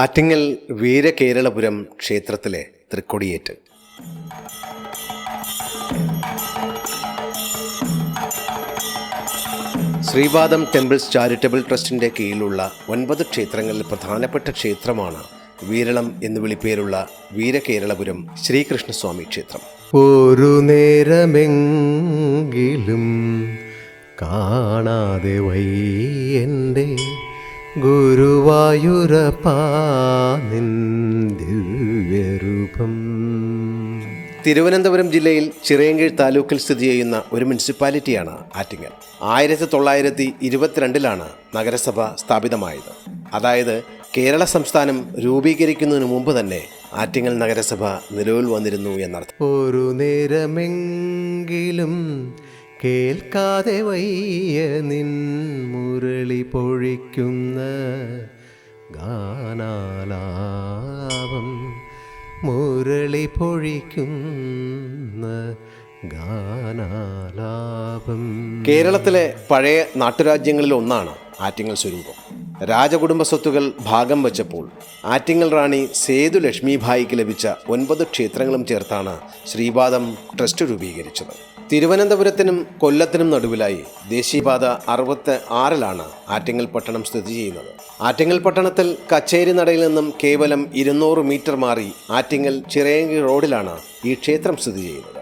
ആറ്റിങ്ങൽ വീരകേരളപുരം ക്ഷേത്രത്തിലെ തൃക്കൊടിയേറ്റ്. Sreepadam temples charitable ട്രസ്റ്റിന്റെ കീഴിലുള്ള ഒൻപത് ക്ഷേത്രങ്ങളിൽ പ്രധാനപ്പെട്ട ക്ഷേത്രമാണ് വീരളം എന്ന് വിളിപ്പേരുള്ള വീരകേരളപുരം ശ്രീകൃഷ്ണസ്വാമി ക്ഷേത്രം. ഒരു നേരമെങ്കിലും കാണാതെ വയ്യന്റെ ഗുരുവായൂരപ്പാ ദിവ്യരൂപം. തിരുവനന്തപുരം ജില്ലയിൽ ചിറയൻകീഴ് താലൂക്കിൽ സ്ഥിതി ചെയ്യുന്ന ഒരു മുനിസിപ്പാലിറ്റിയാണ് ആറ്റിങ്ങൽ. ആയിരത്തി തൊള്ളായിരത്തി ഇരുപത്തിരണ്ടിലാണ് നഗരസഭ സ്ഥാപിതമായത്. അതായത് കേരള സംസ്ഥാനം രൂപീകരിക്കുന്നതിന് മുമ്പ് തന്നെ ആറ്റിങ്ങൽ നഗരസഭ നിലവിൽ വന്നിരുന്നു എന്നർത്ഥം. ഒരു നേരമെങ്കിലും കേൾക്കാതെ വയ്യ നിൻ മുരളി പൊഴിക്കുന്ന ഗാനാലാപം. മുരളി പൊഴിക്കുന്ന ഗാനാലാപം. കേരളത്തിലെ പഴയ നാട്ടുരാജ്യങ്ങളിൽ ഒന്നാണ് ആറ്റിങ്ങൽ സ്വരൂപം. രാജകുടുംബ സ്വത്തുകൾ ഭാഗം വച്ചപ്പോൾ ആറ്റിങ്ങൽ റാണി സേതു ലക്ഷ്മിഭായിക്ക് ലഭിച്ച ഒൻപത് ക്ഷേത്രങ്ങളും ചേർത്താണ് ശ്രീപാദം ട്രസ്റ്റ് രൂപീകരിച്ചത്. തിരുവനന്തപുരത്തിനും കൊല്ലത്തിനും നടുവിലായി ദേശീയപാത അറുപത്തി ആറിലാണ് ആറ്റിങ്ങൽ പട്ടണം സ്ഥിതി ചെയ്യുന്നത്. ആറ്റിങ്ങൽ പട്ടണത്തിൽ കച്ചേരി നടയിൽ നിന്നും കേവലം ഇരുന്നൂറ് മീറ്റർ മാറി ആറ്റിങ്ങൽ ചിറയങ്കി റോഡിലാണ് ഈ ക്ഷേത്രം സ്ഥിതി ചെയ്യുന്നത്.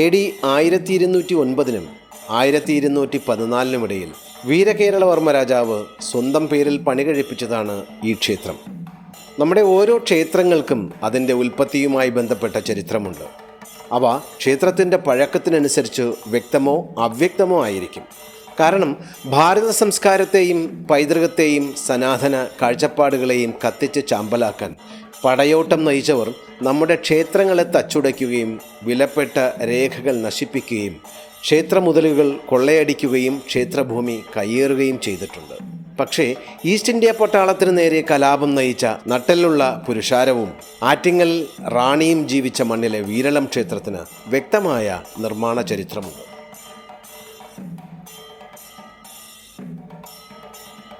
എ ഡി ആയിരത്തി ഇരുന്നൂറ്റി ഒൻപതിനും ആയിരത്തി ഇരുന്നൂറ്റി പതിനാലിനുമിടയിൽ വീരകേരളവർമ്മ രാജാവ് സ്വന്തം പേരിൽ പണി കഴിപ്പിച്ചതാണ് ഈ ക്ഷേത്രം. നമ്മുടെ ഓരോ ക്ഷേത്രങ്ങൾക്കും അതിന്റെ ഉൽപ്പത്തിയുമായി ബന്ധപ്പെട്ട ചരിത്രമുണ്ട്. അവ ക്ഷേത്രത്തിന്റെ പഴക്കത്തിനനുസരിച്ച് വ്യക്തമോ അവ്യക്തമോ ആയിരിക്കും. കാരണം ഭാരത സംസ്കാരത്തെയും പൈതൃകത്തെയും സനാതന കാഴ്ചപ്പാടുകളെയും കത്തിച്ച് ചാമ്പലാക്കാൻ പടയോട്ടം നയിച്ചവർ നമ്മുടെ ക്ഷേത്രങ്ങളെ തച്ചുടയ്ക്കുകയും വിലപ്പെട്ട രേഖകൾ നശിപ്പിക്കുകയും ക്ഷേത്രമുതലുകൾ കൊള്ളയടിക്കുകയും ക്ഷേത്രഭൂമി കയ്യേറുകയും ചെയ്തിട്ടുണ്ട്. പക്ഷേ ഈസ്റ്റ് ഇന്ത്യ പട്ടാളത്തിന് നേരെ കലാപം നയിച്ച നട്ടെല്ലുള്ള പുരുഷാരവും ആറ്റിങ്ങൽ റാണിയും ജീവിച്ച മണ്ണിലെ വീരളം ക്ഷേത്രത്തിന് വ്യക്തമായ നിർമ്മാണ ചരിത്രമുണ്ട്.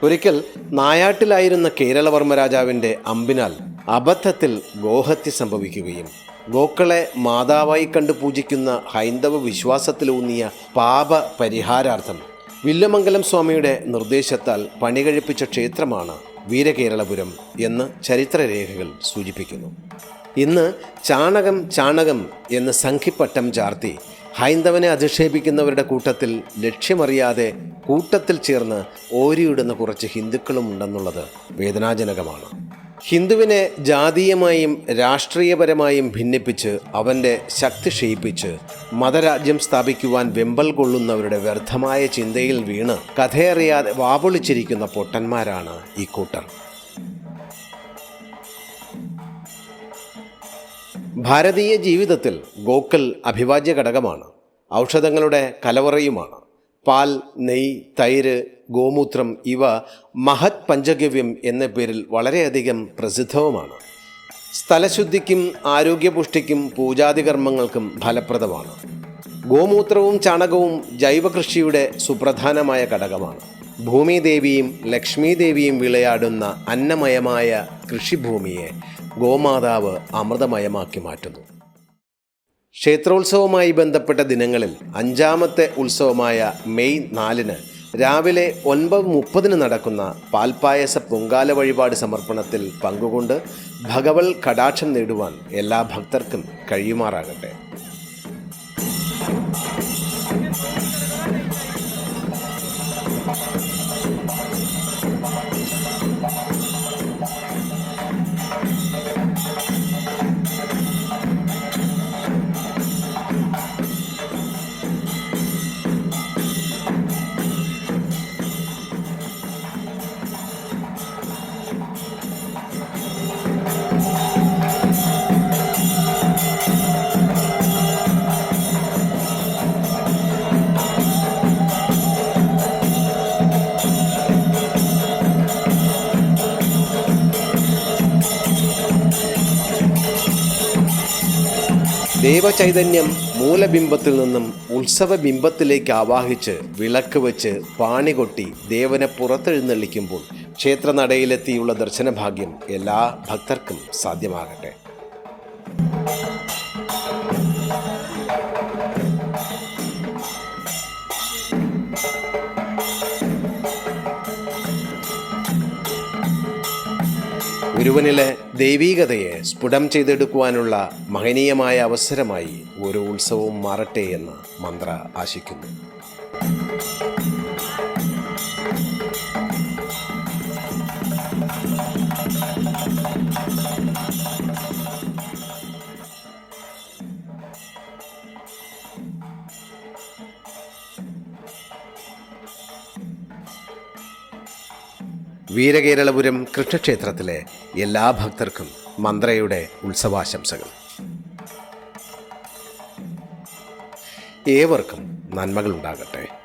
ഒരിക്കൽ നായാട്ടിലായിരുന്ന കേരളവർമ്മ രാജാവിന്റെ അമ്പിനാൽ അബദ്ധത്തിൽ ഗോഹത്യ സംഭവിക്കുകയും ഗോക്കളെ മാതാവായി കണ്ടു പൂജിക്കുന്ന ഹൈന്ദവ വിശ്വാസത്തിലൂന്നിയ പാപ പരിഹാരാർത്ഥം വില്ലമംഗലം സ്വാമിയുടെ നിർദ്ദേശത്താൽ പണികഴിപ്പിച്ച ക്ഷേത്രമാണ് വീരകേരളപുരം എന്ന് ചരിത്രരേഖകൾ സൂചിപ്പിക്കുന്നു. ഇന്ന് ചാണകം ചാണകം എന്ന് സംഖിപ്പട്ടം ചാർത്തി ഹൈന്ദവനെ അധിക്ഷേപിക്കുന്നവരുടെ കൂട്ടത്തിൽ ലക്ഷ്യമറിയാതെ കൂട്ടത്തിൽ ചേർന്ന് ഓരിയിടുന്ന കുറച്ച് ഹിന്ദുക്കളും ഉണ്ടെന്നുള്ളത് വേദനാജനകമാണ്. ഹിന്ദുവിനെ ജാതീയമായും രാഷ്ട്രീയപരമായും ഭിന്നിപ്പിച്ച് അവന്റെ ശക്തി ക്ഷയിപ്പിച്ച് മതരാജ്യം സ്ഥാപിക്കുവാൻ വെമ്പൽ കൊള്ളുന്നവരുടെ വ്യർത്ഥമായ ചിന്തയിൽ വീണ് കഥയറിയാതെ വാപൊളിച്ചിരിക്കുന്ന പൊട്ടന്മാരാണ് ഈ കൂട്ടർ. ഭാരതീയ ജീവിതത്തിൽ ഗോക്കൽ അഭിവാജ്യ ഘടകമാണ് ഔഷധങ്ങളുടെ കലവറയുമാണ്. പാൽ നെയ് തൈര് ഗോമൂത്രം ഇവ മഹത് പഞ്ചഗവ്യം എന്ന പേരിൽ വളരെയധികം പ്രസിദ്ധവുമാണ്. സ്ഥലശുദ്ധിക്കും ആരോഗ്യപുഷ്ടിക്കും പൂജാതികർമ്മങ്ങൾക്കും ഫലപ്രദമാണ്. ഗോമൂത്രവും ചാണകവും ജൈവകൃഷിയുടെ സുപ്രധാനമായ ഘടകമാണ്. ഭൂമിദേവിയും ലക്ഷ്മീദേവിയും വിളയാടുന്ന അന്നമയമായ കൃഷിഭൂമിയെ ഗോമാതാവ് അമൃതമയമാക്കി മാറ്റുന്നു. ക്ഷേത്രോത്സവവുമായി ബന്ധപ്പെട്ട ദിനങ്ങളിൽ അഞ്ചാമത്തെ ഉത്സവമായ മെയ് നാലിന് രാവിലെ ഒൻപത് മുപ്പതിന് നടക്കുന്ന പാൽപായസ പൊങ്കാല വഴിപാട് സമർപ്പണത്തിൽ പങ്കുകൊണ്ട് ഭഗവൽ കടാക്ഷം നേടുവാൻ എല്ലാ ഭക്തർക്കും കഴിയുമാറാകട്ടെ. ദേവചൈതന്യം മൂലബിംബത്തിൽ നിന്നും ഉത്സവ ബിംബത്തിലേക്ക് ആവാഹിച്ച് വിളക്ക് വെച്ച് പാണി കൊട്ടി ദേവനെ പുറത്തെഴുന്നള്ളിക്കുമ്പോൾ ക്ഷേത്രനടയിലെത്തിയുള്ള ദർശനഭാഗ്യം എല്ലാ ഭക്തർക്കും സാധ്യമാകട്ടെ. ഒരുവനിലെ ദൈവീകതയെ സ്ഫുടം ചെയ്തെടുക്കുവാനുള്ള മഹനീയമായ അവസരമായി ഓരോ ഉത്സവവും മാറട്ടെ എന്ന് മന്ത്ര ആശിക്കുന്നു. വീരകേരളപുരം കൃഷ്ണക്ഷേത്രത്തിലെ എല്ലാ ഭക്തർക്കും മന്ത്രയുടെ ഉത്സവാശംസകൾ. ഏവർക്കും നന്മകളുണ്ടാകട്ടെ.